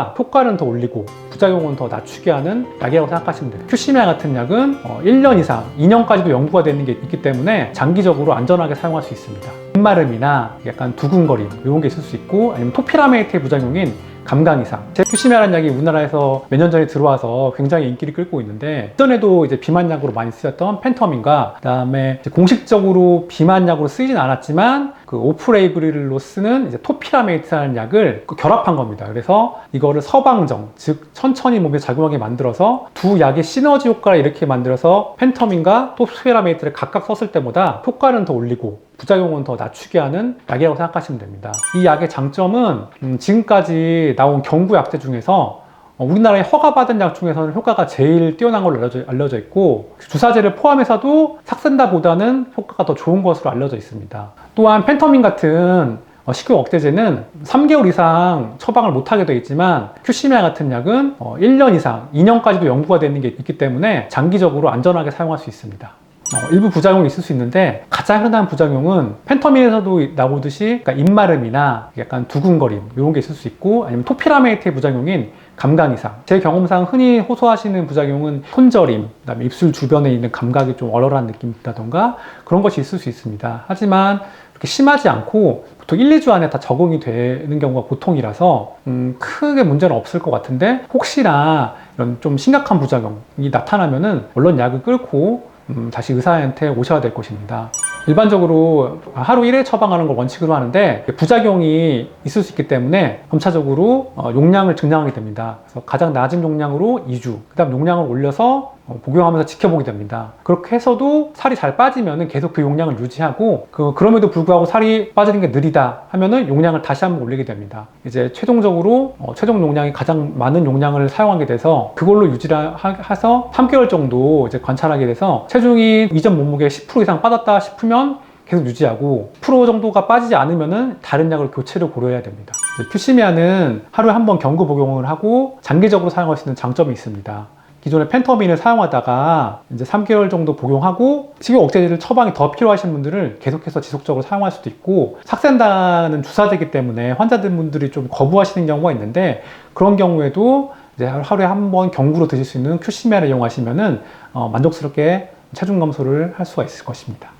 효과는 더 올리고 부작용은 더 낮추게 하는 약이라고 생각하시면 돼요. 큐시미아 같은 약은 어, 1년 이상, 2년까지도 연구가 되는 게 있기 때문에 장기적으로 안전하게 사용할 수 있습니다. 입마름이나 약간 두근거림 이런 게 있을 수 있고 아니면 토피라메이트의 부작용인 감각 이상. 제 큐시미아라는 약이 우리나라에서 몇 년 전에 들어와서 굉장히 인기를 끌고 있는데 이전에도 이제 비만 약으로 많이 쓰였던 펜터민과 그다음에 공식적으로 비만 약으로 쓰이진 않았지만 그 오프레이블로 쓰는 이제 토피라메이트라는 약을 그 결합한 겁니다. 그래서 이거를 서방정, 즉 천천히 몸에 작용하게 만들어서 두 약의 시너지 효과를 이렇게 만들어서 펜터민과 토피라메이트를 각각 썼을 때보다 효과는 더 올리고 부작용은 더 낮추게 하는 약이라고 생각하시면 됩니다. 이 약의 장점은 음, 지금까지 나온 경구 약제 중에서 어, 우리나라에 허가받은 약 중에서는 효과가 제일 뛰어난 걸로 알려져, 있고 주사제를 포함해서도 삭센다보다는 효과가 더 좋은 것으로 알려져 있습니다. 또한 펜터민 같은 어, 식욕 억제제는 3개월 이상 처방을 못하게 되어 있지만 큐시미아 같은 약은 어, 1년 이상, 2년까지도 연구가 되는 게 있기 때문에 장기적으로 안전하게 사용할 수 있습니다. 어, 일부 부작용이 있을 수 있는데 가장 흔한 부작용은 펜터민에서도 나오듯이 그러니까 입마름이나 약간 두근거림 이런 게 있을 수 있고 아니면 토피라메이트의 부작용인 감각 이상. 제 경험상 흔히 호소하시는 부작용은 손저림 그다음에 입술 주변에 있는 감각이 좀 얼얼한 느낌이라던가 그런 것이 있을 수 있습니다. 하지만 그렇게 심하지 않고 보통 1, 2주 안에 다 적응이 되는 경우가 보통이라서 음, 크게 문제는 없을 것 같은데 혹시나 이런 좀 심각한 부작용이 나타나면은 물론 약을 끊고 음, 다시 의사한테 오셔야 될 것입니다. 일반적으로 하루 1회 처방하는 걸 원칙으로 하는데 부작용이 있을 수 있기 때문에 점차적으로 어, 용량을 증량하게 됩니다. 그래서 가장 낮은 용량으로 2주, 그 다음 용량을 올려서 어, 복용하면서 지켜보게 됩니다. 그렇게 해서도 살이 잘 빠지면 계속 그 용량을 유지하고 그, 그럼에도 불구하고 살이 빠지는 게 느리다 하면은 용량을 다시 한번 올리게 됩니다. 이제 최종적으로 어, 최종 용량이 가장 많은 용량을 사용하게 돼서 그걸로 유지를 하- 해서 3개월 정도 이제 관찰하게 돼서 체중이 이전 몸무게 10% 이상 빠졌다 싶으면 계속 유지하고 10% 정도가 빠지지 않으면은 다른 약을 교체를 고려해야 됩니다. 큐시미아는 하루에 한 번 경구 복용을 하고 장기적으로 사용할 수 있는 장점이 있습니다. 기존의 펜터민을 사용하다가 이제 3개월 정도 복용하고 식욕 억제제를 처방이 더 필요하신 분들은 계속해서 지속적으로 사용할 수도 있고 삭센다는 주사제이기 때문에 환자분들이 좀 거부하시는 경우가 있는데 그런 경우에도 이제 하루에 한 번 경구로 드실 수 있는 큐시미아를 이용하시면은 어, 만족스럽게 체중 감소를 할 수가 있을 것입니다.